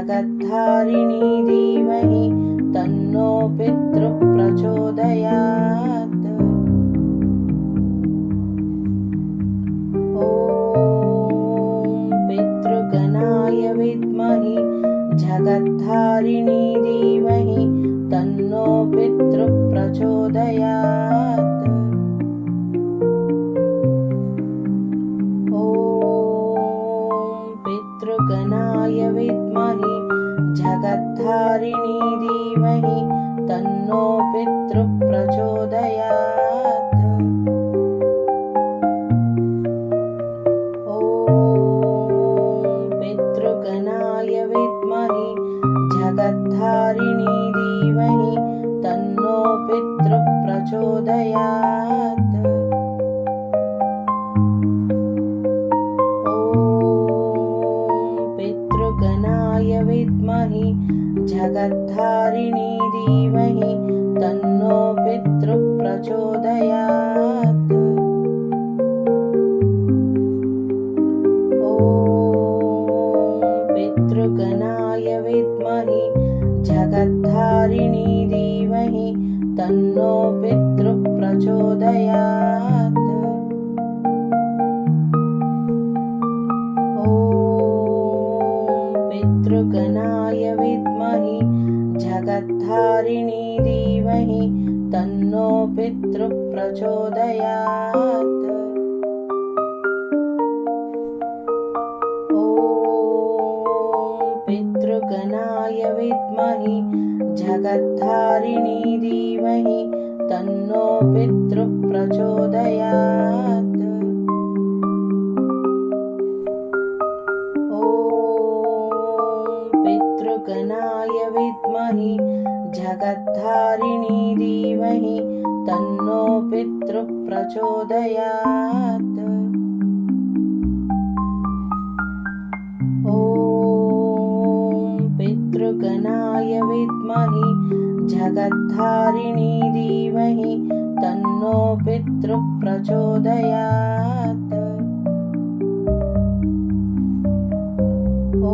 जगद्धारिणी धीमहि तन्नो पितृप्रचोदयात्। ॐ पितृगणाय विद्महि जगद्धारिणी धीमहि तन्नो पितृप्रचोदयात् जगद्धारिणी धीमहि तन्नो पितृप्रचोदयात्। ॐ पितृगणाय विद्महि जगद्धारिणी धीमहि तन्नो पितृप्रचोदयात् जगद्धारिणी धीमहि तन्नो पितृप्रचोदयात् पितृप्रचोदयात् ॐ पितृगणाय विद्महि जगद्धारिणी धीमहि तन्नो पितृप्रचोदयात्। ॐ पितृगणाय विद्महि जगद्धारिणी धीमहि तन्नो पितृप्रचोदयात् ॐ पितृगणाय विद्महि जगद्धारिणी धीमहि तन्नो पितृप्रचोदयात्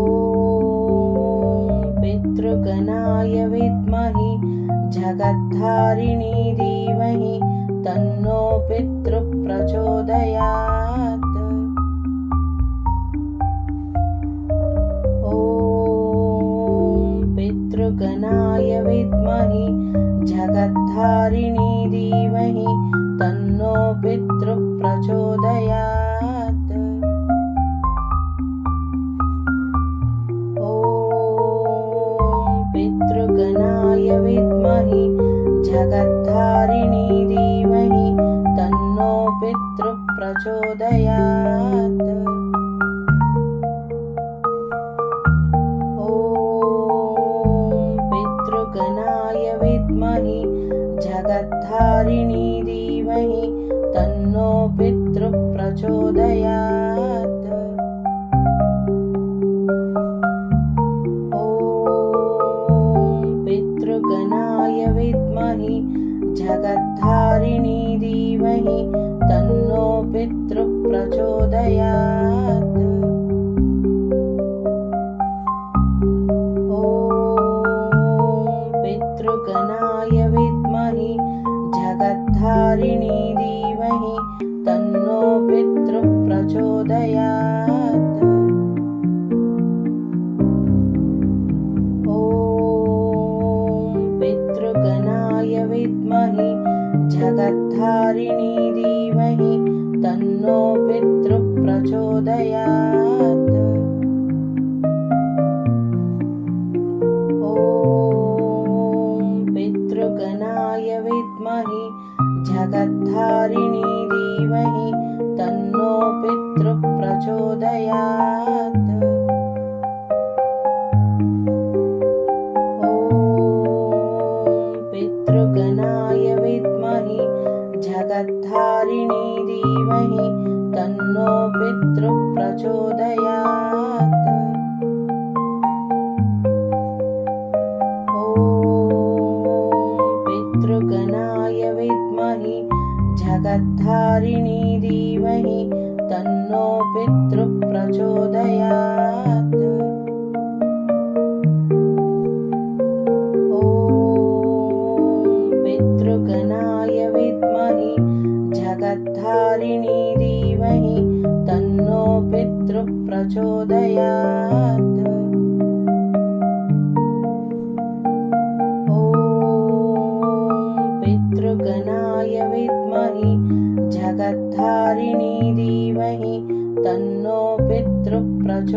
ॐ पितृगणाय विद्महि जगद्धारिणी धीमहि तन्नो पितृप्रचोदयात्। ॐ पितृगणाय विद्महि जगद्धारिणी धीमहि तन्नो पितृप्रचोदयात् जगद्धारिणी धीमहि तन्नो पितृप्रचोदयात्। ॐ पितृगणाय विद्महि जगद्धारिणी धीमहि तन्नो पितृप्रचोदयात् जगद्धारिणी धीमहि तन्नो पितृप्रचोदयात् पितृगणाय विद्महे जगद्धारिणी धीमहि तन्नो पितृप्रचोदयात्। ॐ पितृगणाय विद्महे जगद्धारिणी धीमहि तन्नो पितृप्रचोदयात्।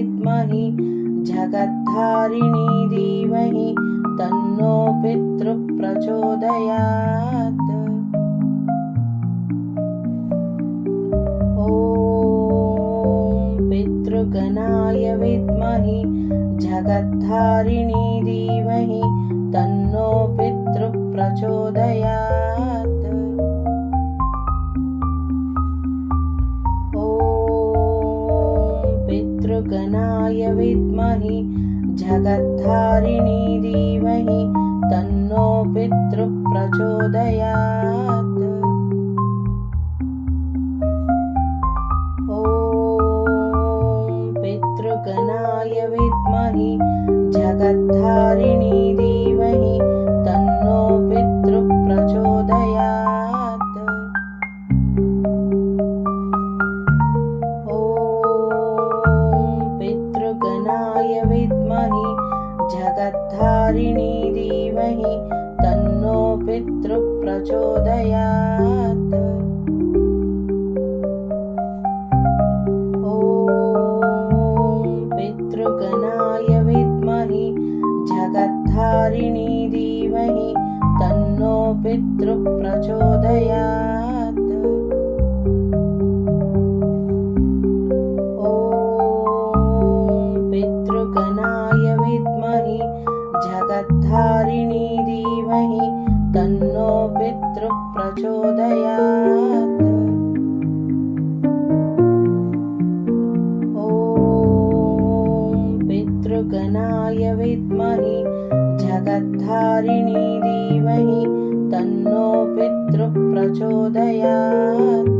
विद्महि जगद्धारिणी धीमहि तन्नो पितृप्रचोदयात्। ॐ पितृगणाय विद्महि जगद्धारिणी धीमहि तन्नो पितृप्रचोदयात् गणाय विद्महे जगद्धारिणी धीमहि तन्नो पितृप्रचोदयात्। पितृप्रचोदयात्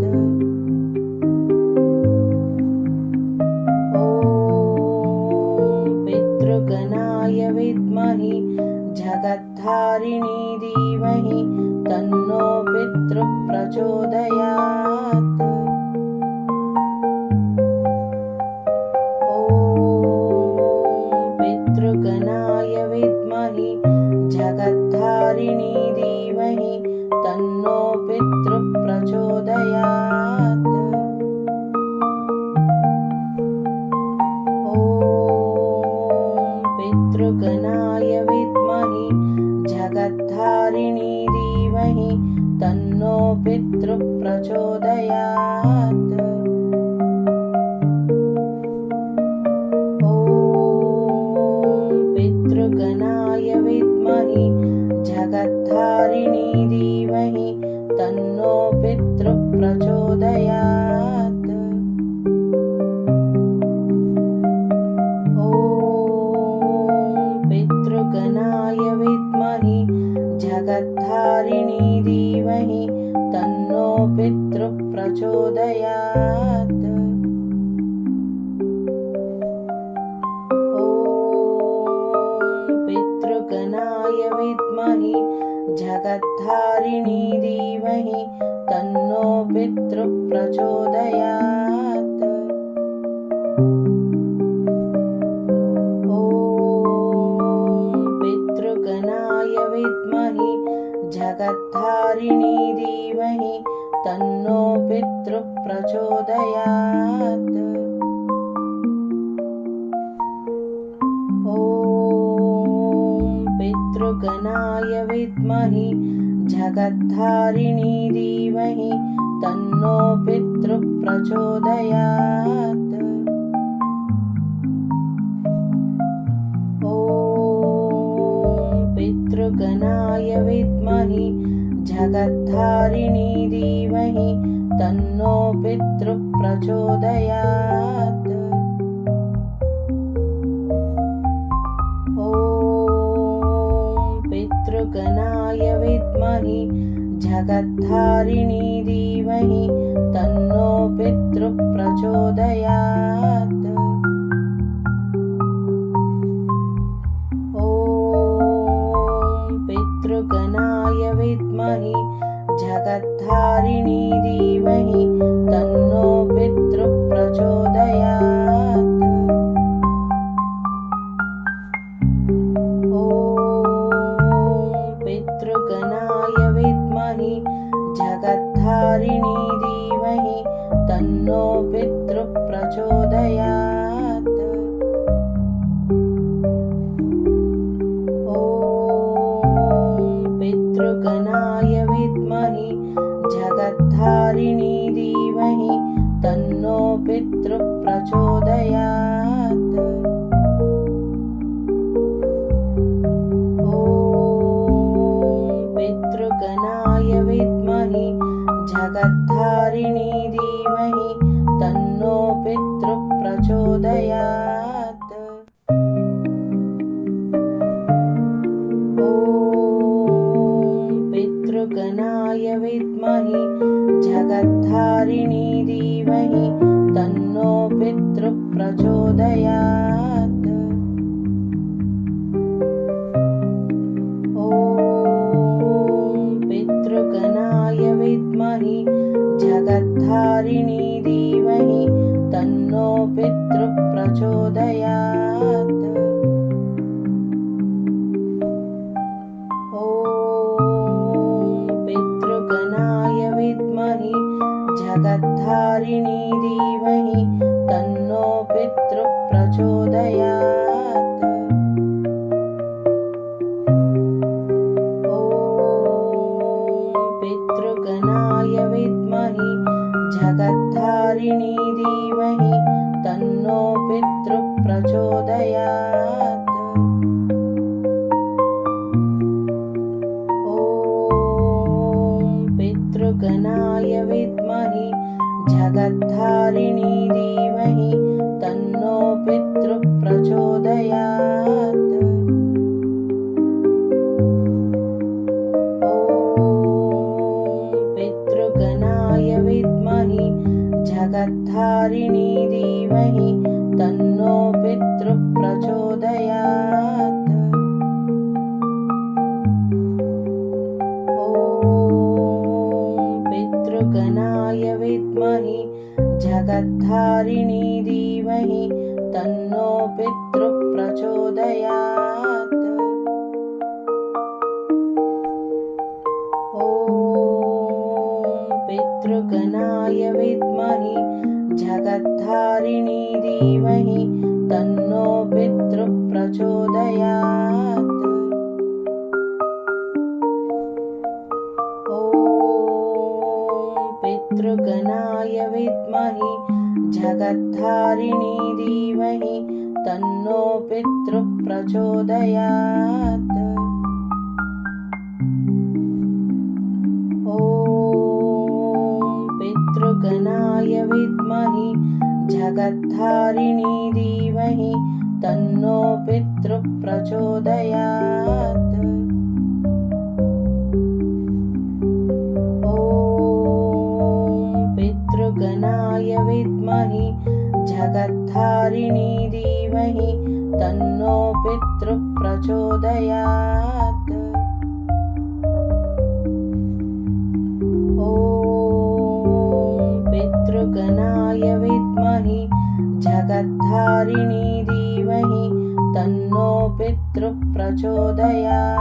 पितृप्रचोदयात् पितृगणाय विद्महि जगद्धारिणी धीमहि तन्नो पितृप्रचोदयात् जगद्धारिणी धीमहि तन्नो पितृप्रचोदयात्। पितृगणाय विद्महि जगद्धारिणी धीमहि तन्नो पितृप्रचोदयात् गणाय विद्महे जगद्धारिणी धीमहि तन्नो पितृप्रचोदयात्। ॐ पितृगणाय विद्महे जगद्धारिणी धीमहि तन्नो पितृप्रचोदयात्। धीमहि जगद्धारिणी धीमहि तन्नो पितृप्रचोदयात्। ॐ पितृगणाय विद्महि जगद्धारिणी धीमहि तन्नो पितृप्रचोदयात्। Karini. तन्नो पितृप्रचोदयात्। ॐ पितृगणाय विद्महि जगद्धारिणी देव ধারিণী य विद्महे जगद्धारिणी धीमहि तन्नो पितृप्रचोदयात्। ॐ पितृगणाय विद्महे जगद्धारिणी धीमहि तन्नो पितृप्रचोदयात्। दद्धारिणी धीमहि तन्नो पितृप्रचोदयात्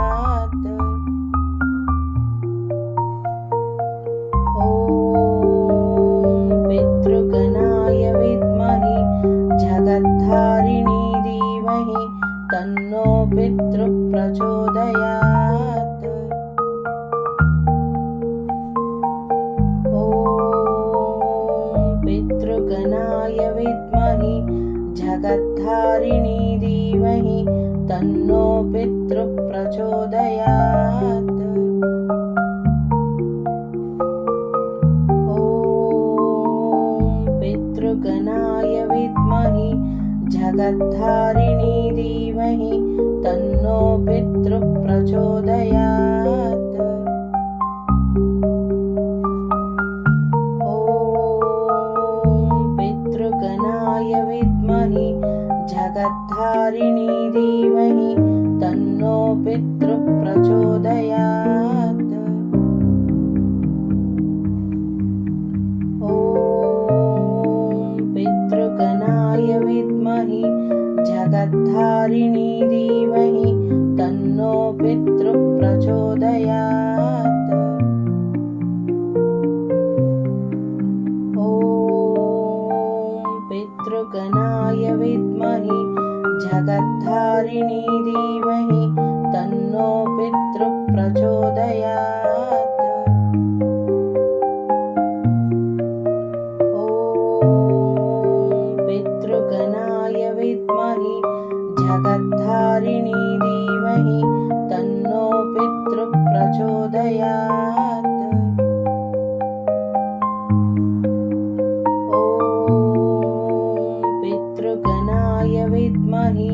पितृगणाय विद्महि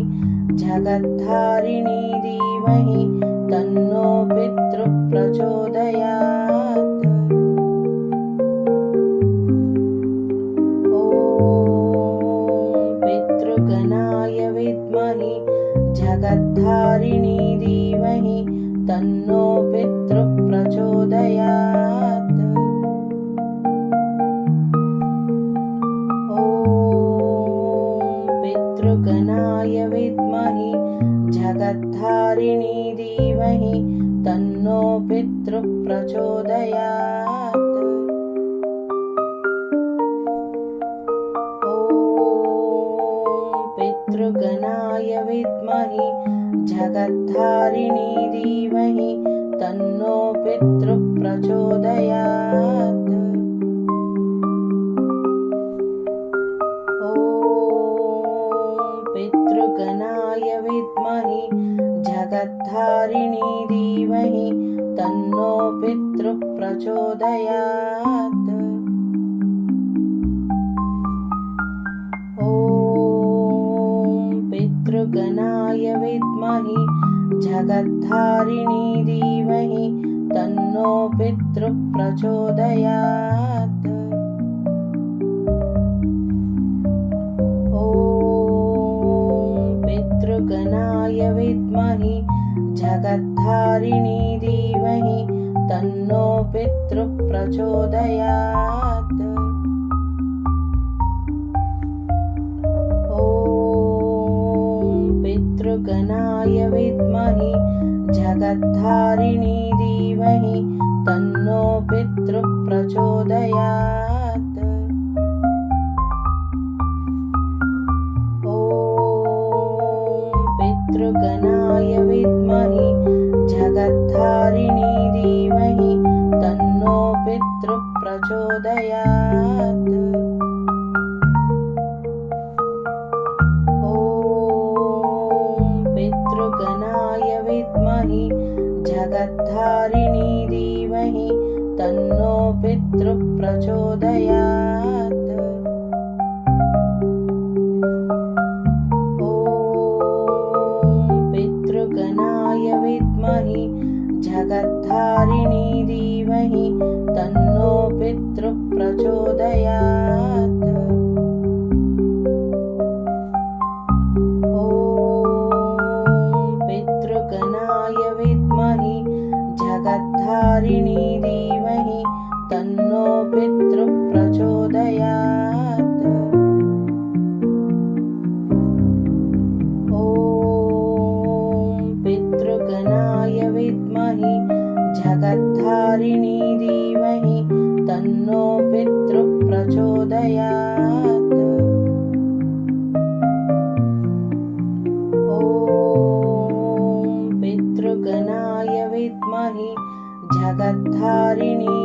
जगद्धारिणी धीमहि तन्नो पितृप्रचोदयात् धीमहि तन्नो पितृप्रचोदयात्। ॐ पितृगणाय विद्महि जगद्धारिणी धीमहि तन्नो पितृप्रचोदयात् जगद्धारिणी धीमहि तन्नो पितृप्रचोदयात्। ॐ पितृगणाय विद्महि जगद्धारिणी धीमहि तन्नो पितृप्रचोदयात् धीमहि तन्नो पितृप्रचोदयात्। ॐ पितृगणाय विद्महि जगद्धारिणी धीमहि तन्नो पितृप्रचोदयात् पितृप्रचोदयात् ॐ पितृगणाय विद्महि जगद्धारिणी धीमहि तन्नो पितृप्रचोदयात्। पितृप्रचोदयात् जगद्धारिणी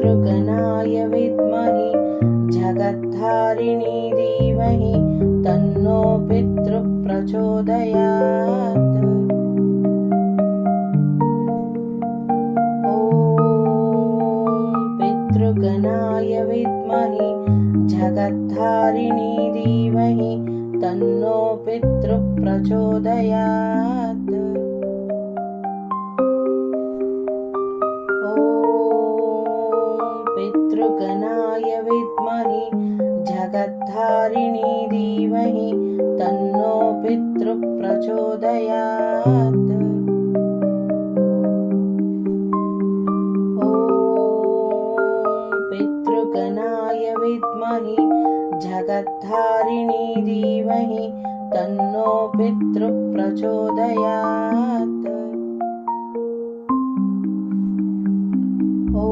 पितृगणाय विद्महि जगद्धारिणी धीमहि तन्नो पितृप्रचोदयात्। ॐ पितृगणाय विद्महि जगद्धारिणी धीमहि तन्नो पितृप्रचोदयात् जगद्धारिणी धीमहि तन्नो पितृप्रचोदयात्। ॐ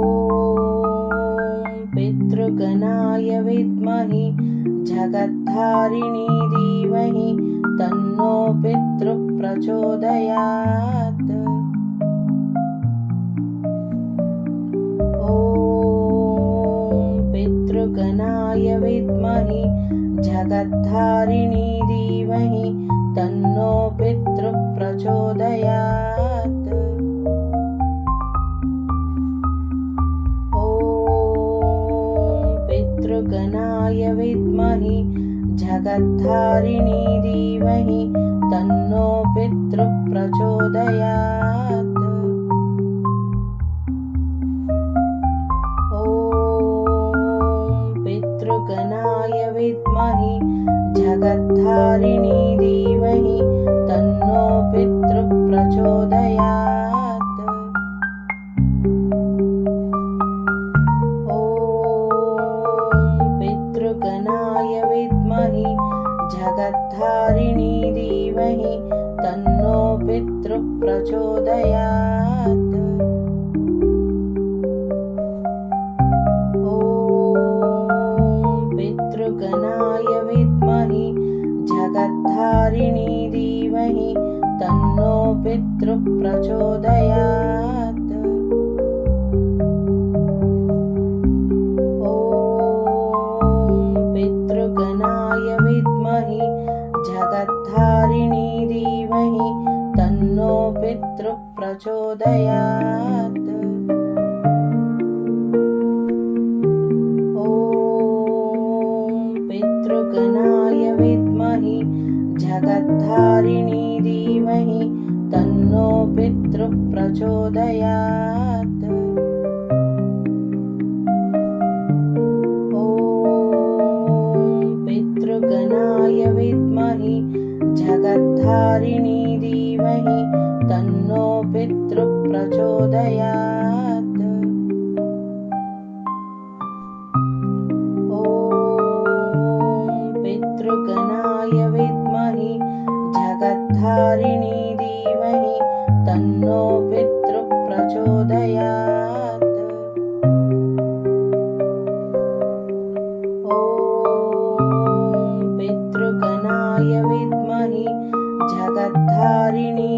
पितृगणाय विद्महि जगद्धारिणी धीमहि तन्नो पितृप्रचोदयात् विद्महि जगद्धारिणी धीमहि तन्नो पितृप्रचोदयात्। ॐ पितृगणाय विद्महि जगद्धारिणी धीमहि तन्नो पितृप्रचोदयात्। पितृप्रचोदयात् ॐ पितृगणाय विद्महि जगद्धारिणी धीमहि तन्नो पितृप्रचोदयात् तन्नो पितृप्रचोदयात् ॐ पितृगणाय विद्महि जगद्धारिणी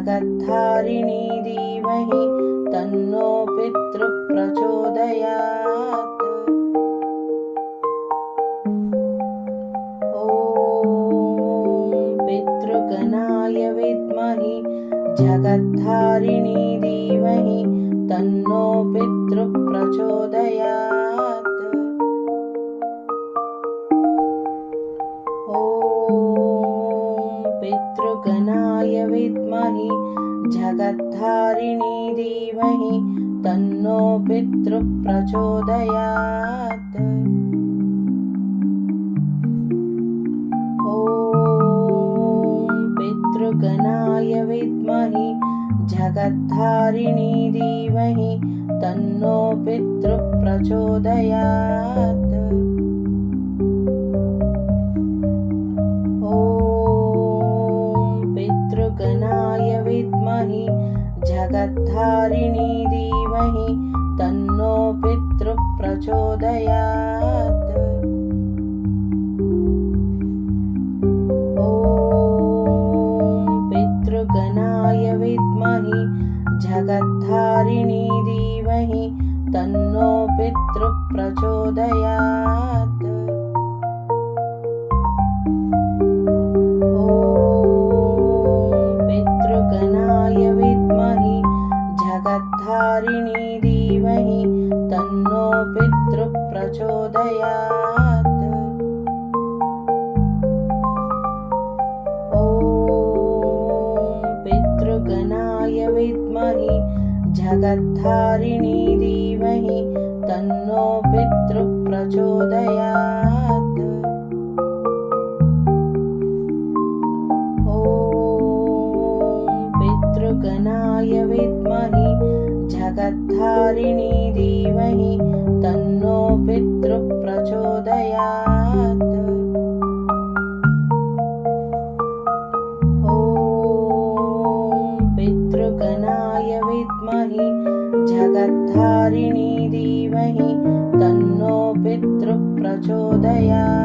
जगद्धारिणी धीमहि तन्नो पितृप्रचोदयात्। ॐ पितृगणाय विद्महि जगद्धारिणी धीमहि तन्नो पितृप्रचोदयात् पितृगणाय विद्महि जगद्धारिणी धीमहि तन्नो पितृप्रचोदयात्। ॐ पितृगणाय विद्महि जगद्धारिणी धीमहि तन्नो पितृप्रचोदयात् ॐ पितृगणाय विद्महि जगद्धारिणी धीमहि तन्नो पितृप्रचोदयात् ॐ पितृगणाय विद्महि जगद्धारिणी धीमहि तन्नो पितृप्रचोदयात् ॐ पितृगणाय विद्महि जगद्धारिणी धीमहि तन्नो पितृप्रचोदयात् जगद्धारिणी धीमहि तन्नो पितृप्रचोदयात्